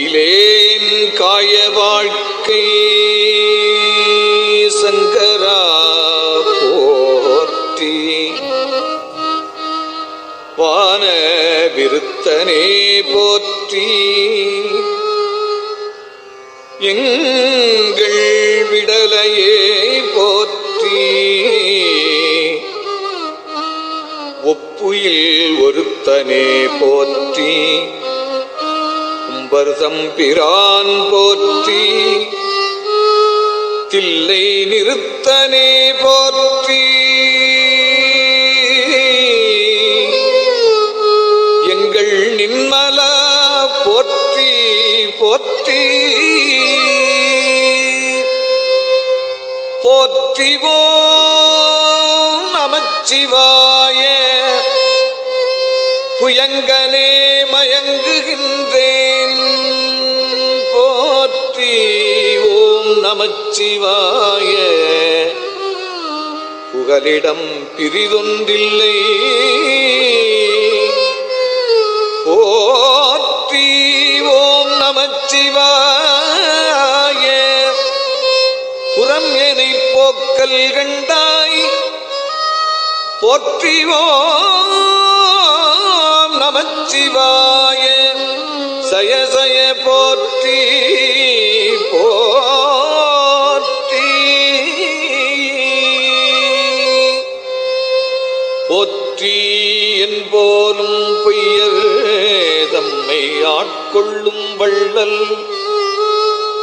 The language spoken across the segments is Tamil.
இலேன் காய வாழ்க்கை சங்கரா போற்றி. வான விருத்தனே போற்றி. எங்கள் விடலையே போற்றி. ஒப்புயில் ஒருத்தனே போற்றி. கும்பர்தம் தம்பிரான் போற்றி. தில்லை நிறுத்தனே போற்றி. எங்கள் நின்மல போற்றி போற்றி. போற்றிவோம் நமச்சிவாய. புயங்கனே மயங்குகின்றேன் போற்றி ஓம் நமச்சிவாய. புகலிடம் பிரிதொன்றில்லை. போற்றி ஓம் நமச்சிவாய. புறம் எனை போக்கல் கண்டாய். போற்றிவோம் நமச்சிவாய. கொள்ளும் வள்ளல்.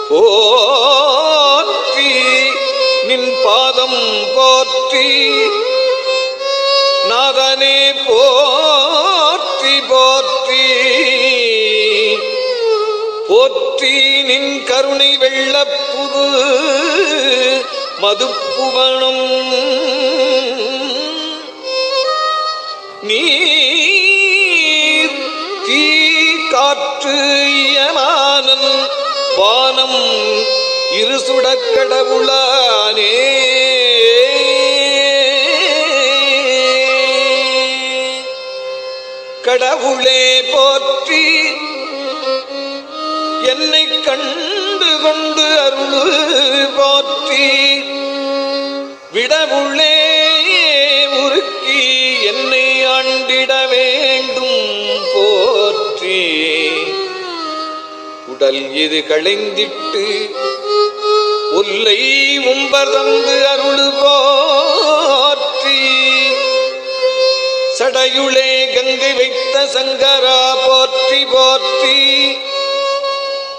போற்றி நின் பாதம் போற்றி. நாதனே போற்றி போற்றி. போற்றி நின் கருணை வெள்ளப்புது மதுப்புவனம். நீ வானம் இரு சுடக்கடவுளானே கடவுளே போற்றி என்னை கண்டு கொண்டு அருள் போற்றி. விடவுளே உடல் இது களைந்திட்டு உல்லை உம்பர்தந்து அருள் போற்றி. சடையுளே கங்கை வைத்த சங்கரா போற்றி போற்றி.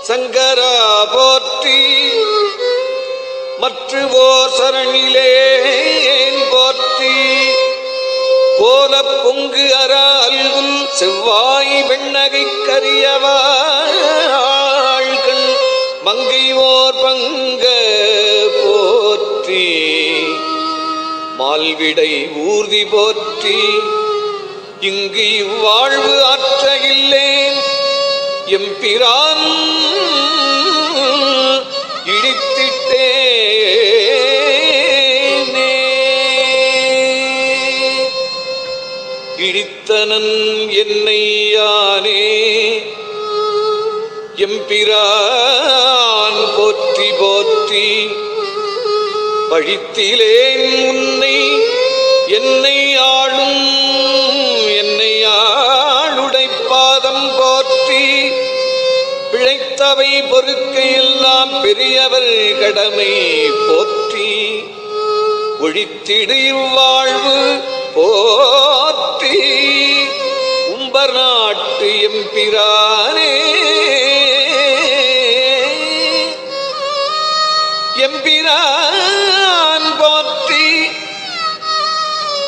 சங்கரா போற்றி. மற்றுவோர் சரணிலே போற்றி? கோல பொங்கு அற அல்குல் செவ்வாய் வெண்ணகை கரியவா? மங்கை பங்க போற்றி. மால்விடை ஊர்தி போற்றி. இங்கு இவ்வாழ்வு ஆற்ற இல்லேன். எம்பிரான் இடித்திட்டே இடித்தனன் என்னை யானே எம்பிரான் போற்றி போற்றி பழித்திலேன் உன்னை என்னை ஆளும் என்னை ஆளுடை பாதம் போற்றி பிழைத்தவை பொறுக்கையெல்லாம் பெரியவர் கடமை போற்றி ஒழித்திடு இவ்வாழ்வு போற்றி. உம்பர் நாட்டு எம்பிரானே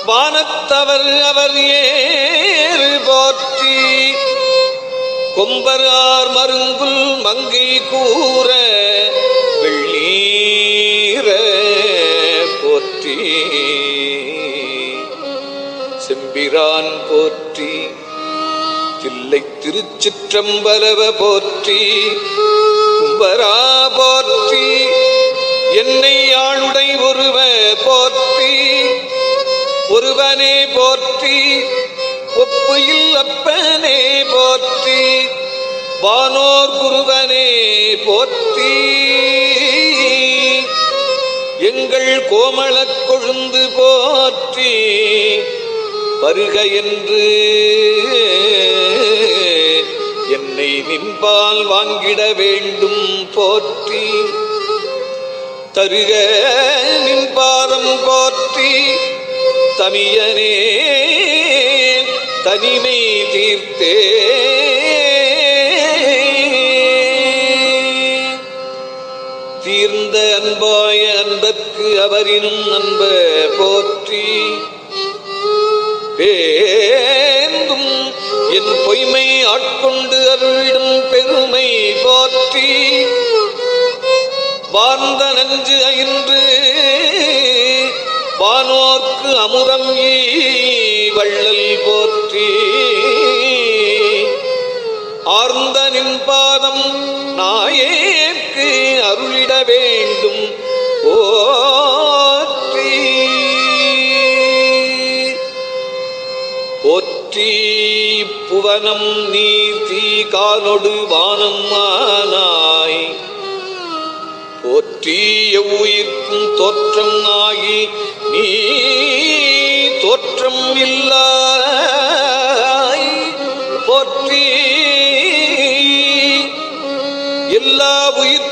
வானத்தவர் அவர் ஏறு போற்றி. கொம்பரார் மருங்குல் மங்கை கூற வெள்ளீர போற்றி. செம்பிரான் போற்றி தில்லை திருச்சிற்றம்பலவ போற்றி. கும்பரா போற்றி என்னை ஆளுடை ஒருவ போற்றி. ஒருவனே போற்றி ஒப்பு இல்லப்பனே போற்றி வானோர் குருவனே போற்றி. எங்கள் கோமளக் கொழுந்து போற்றி வருக என்று. என்னை நின்பால் வாங்கிட வேண்டும் போற்றி தருக நின்பாரம் போற்றி. தமியனே தனிமை தீர்த்தே. தீர்ந்த அன்பாய அன்பர்க்கு அவரினும் அன்ப போற்றி பேங்கும் என் பொய்மை ஆட்கொண்டு அருளிடும் பெருமை போற்றி வாழ்ந்த நஞ்சு அயின்று வானோர்க்கு அமுதம் ஈ வள்ளல் போற்றி. ஆர்ந்த நின்பாதம் நாயேற்கு அருளிட வேண்டும் போற்றி. போற்றி புவனம் நீர் காலொடு வானம் ஆனாய் போற்றி எவ்வுயிர்க்கும் தோற்றம் ஆகி நீ தோற்றம் இல்லாய் போற்றி. எல்லா உயிர்